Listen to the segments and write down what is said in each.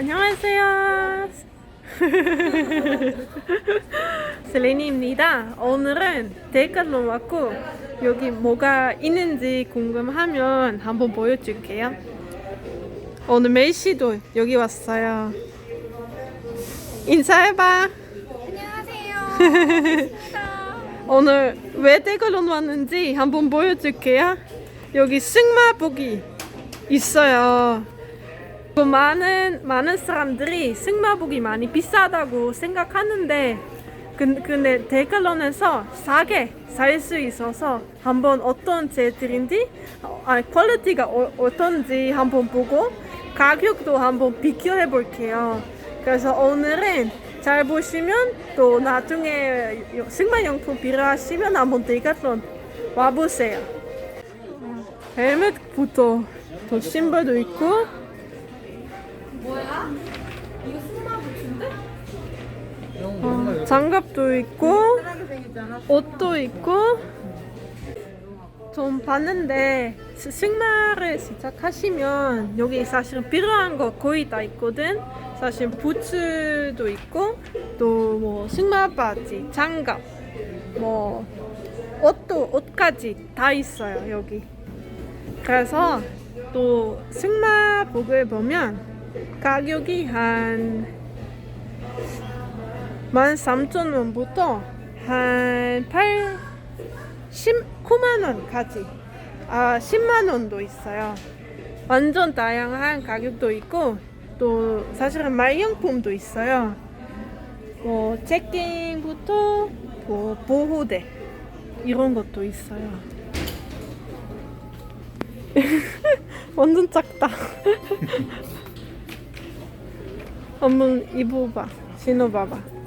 안녕하세요. 셀레니입니다. 오늘은 데칼론 왔고 여기 뭐가 있는지 궁금하면 한번 보여줄게요. 오늘 메이시도 여기 왔어요. 인사해봐. 안녕하세요. 오늘 왜 데칼론 왔는지 한번 보여줄게요. 여기 승마복이 있어요. 그 많은 많은 사람들이 승마복이 많이 비싸다고 생각하는데 근- 근데 데칼론에서 싸게 살 수 있어서 한번 어떤 재질인지 어, 아 퀄리티가 어, 어떤지 한번 보고 가격도 한번 비교해 볼게요. 그래서 오늘은 잘 보시면 또 나중에 승마용품 필요하시면 한번 데칼론 와보세요. 헬멧부터 또 신발도 있고 장갑도 있고 옷도 있고 좀 봤는데 스- 승마를 시작하시면 여기 사실 필요한 거 거의 다 있거든? 사실 부츠도 있고 또 뭐 승마 바지 장갑 뭐 옷도 옷까지 다 있어요 여기. 그래서 또 승마복을 보면 가격이 한 13,000원부터 한 8, 19만 원까지 아 10만 원도 있어요. 완전 다양한 가격도 있고 또 사실은 말용품도 있어요. 뭐 채팅부터 뭐 보호대 이런 것도 있어요. 완전 작다. 한번 입어봐. 신어봐봐.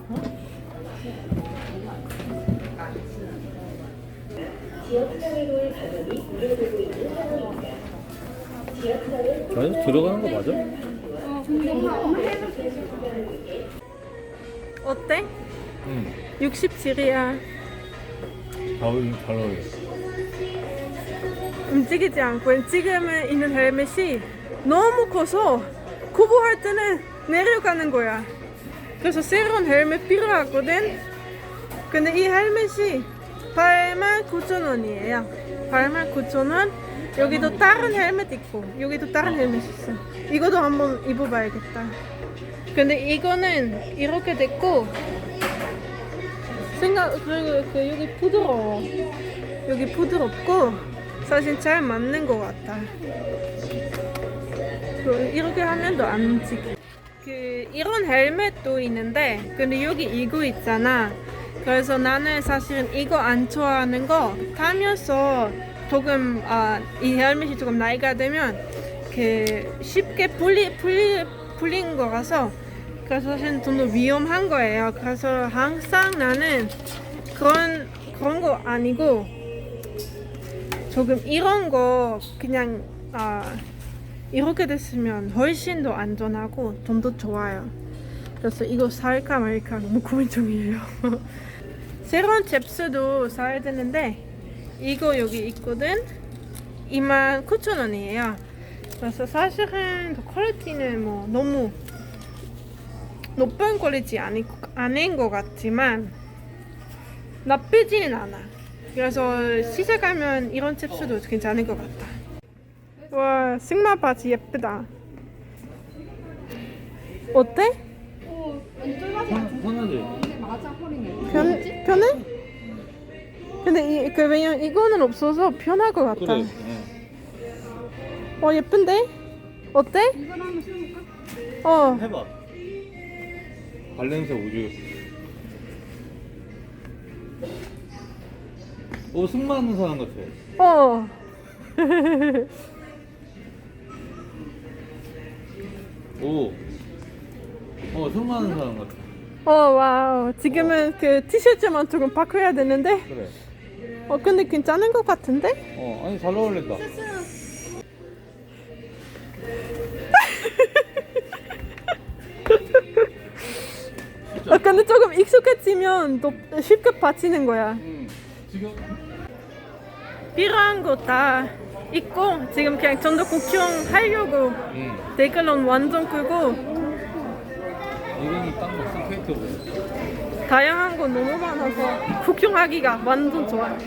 맞아? 들어가는 거 맞아? 어때? 응. 67이야. 잘 어울려, 잘 어울려. 움직이지 않고 지금은 있는 헬멧이 너무 커서 구보할 때는 내려가는 거야. 그래서 새로운 헬멧 필요하거든. 근데 이 헬멧이 8만 9천 원이에요. 8만 9천 원. 여기도 다른 헬멧 있고 여기도 다른 헬멧 있어. 이것도 한번 입어봐야겠다. 근데 이거는 이렇게 됐고 생각 그리고 그 여기 부드러워. 여기 부드럽고 사실 잘 맞는 것 같아. 그 이렇게 하면도 안 움직여. 그 이런 헬멧도 있는데 근데 여기 이거 있잖아. 그래서 나는 사실은 이거 안 좋아하는 거 타면서 조금 아, 이 헬멧이 조금 나이가 되면 그 쉽게 풀리 풀리 풀린 거라서 그래서 사실 좀더 위험한 거예요. 그래서 항상 나는 그런 그런 거 아니고 조금 이런 거 그냥 아 이렇게 됐으면 훨씬 더 안전하고 좀 더 좋아요. 그래서 이거 살까 말까 너무 고민 중이에요. 새로운 잽스도 사야 되는데 이거 여기 있거든. 2만 9천 원이에요. 그래서 사실은 그 퀄리티는 뭐 너무 높은 퀄리티 아니, 아닌 것 같지만 나쁘지는 않아. 그래서 시작하면 이런 칩스도 괜찮을 것 같다. 와, 승마 바지 예쁘다. 어때? 어, 이 쫄바지 편, 편하지? 근데 맞아 허리네. 편, 편해? 근데 이, 그 왜냐면 이거는 없어서 편할 것 같아. 그래. 응. 어, 예쁜데? 어때? 이걸 한번 신어볼까? 어, 해봐. 발냄새 우주. 오, 승마하는 사람 같아. 어. 오. 어, 승마하는 사람 같아. 어, 와우. 지금은 그 티셔츠만 조금 바꿔야 되는데. 그래. 어, 근데 괜찮은 것 같은데? 어, 아니, 잘 어울린다. 아, 근데 조금 익숙해지면 또 쉽게 받치는 거야. 지금 필요한 거 다 있고 지금 그냥 전도 구경 하려고 응. 데칼론 완전 끄고 이름이 딴거 스케이트 보드. 다양한 거 너무 많아서 구경하기가 완전 좋아.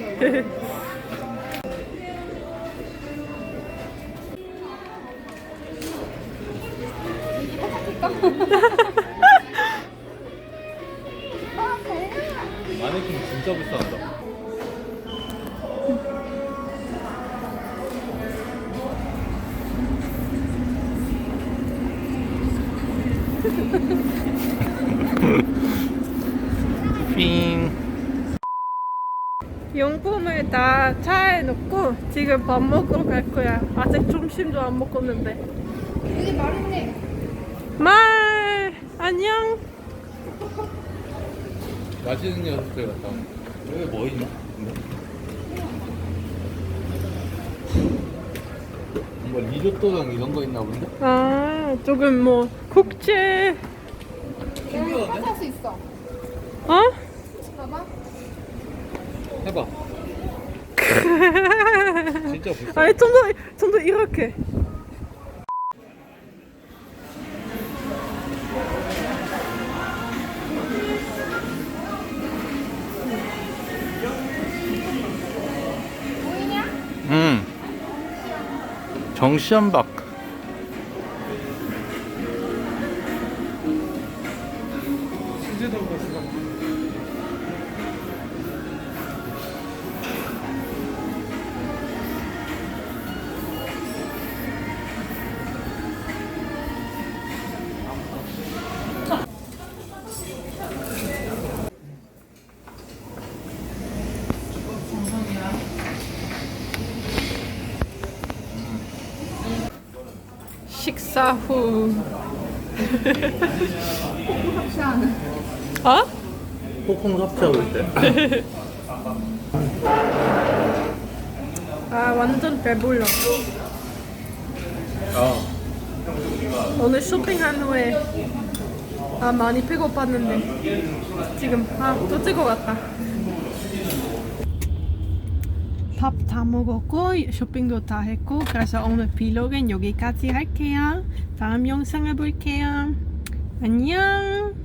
마네킹 진짜 비싸다. 용품을 다 차에 넣고 지금 밥 먹으러 갈 거야. 아직 점심도 안 먹었는데. 여기 말했네. 말 안녕. 맛있는 녀석들 같다. 여기 뭐 있나? 뭐 리조또랑 이런 거 있나 본데? 아 조금 뭐 국제 신기하네. 할수 있어. 어? 해봐. 진짜 비싸. 아니 좀 더 좀 더 이렇게. 보이냐? 응. 정시현 박. 식사 후. 어? 폭풍 섭취하고 있대. 아 완전 배불러. 아. 오늘 쇼핑한 후에 아 많이 배고팠는데 지금 아 또 찍어 같다. 밥 다 먹었고 쇼핑도 다 했고 그래서 오늘 비록은 여기까지 할게요. 다음 영상을 볼게요. 안녕.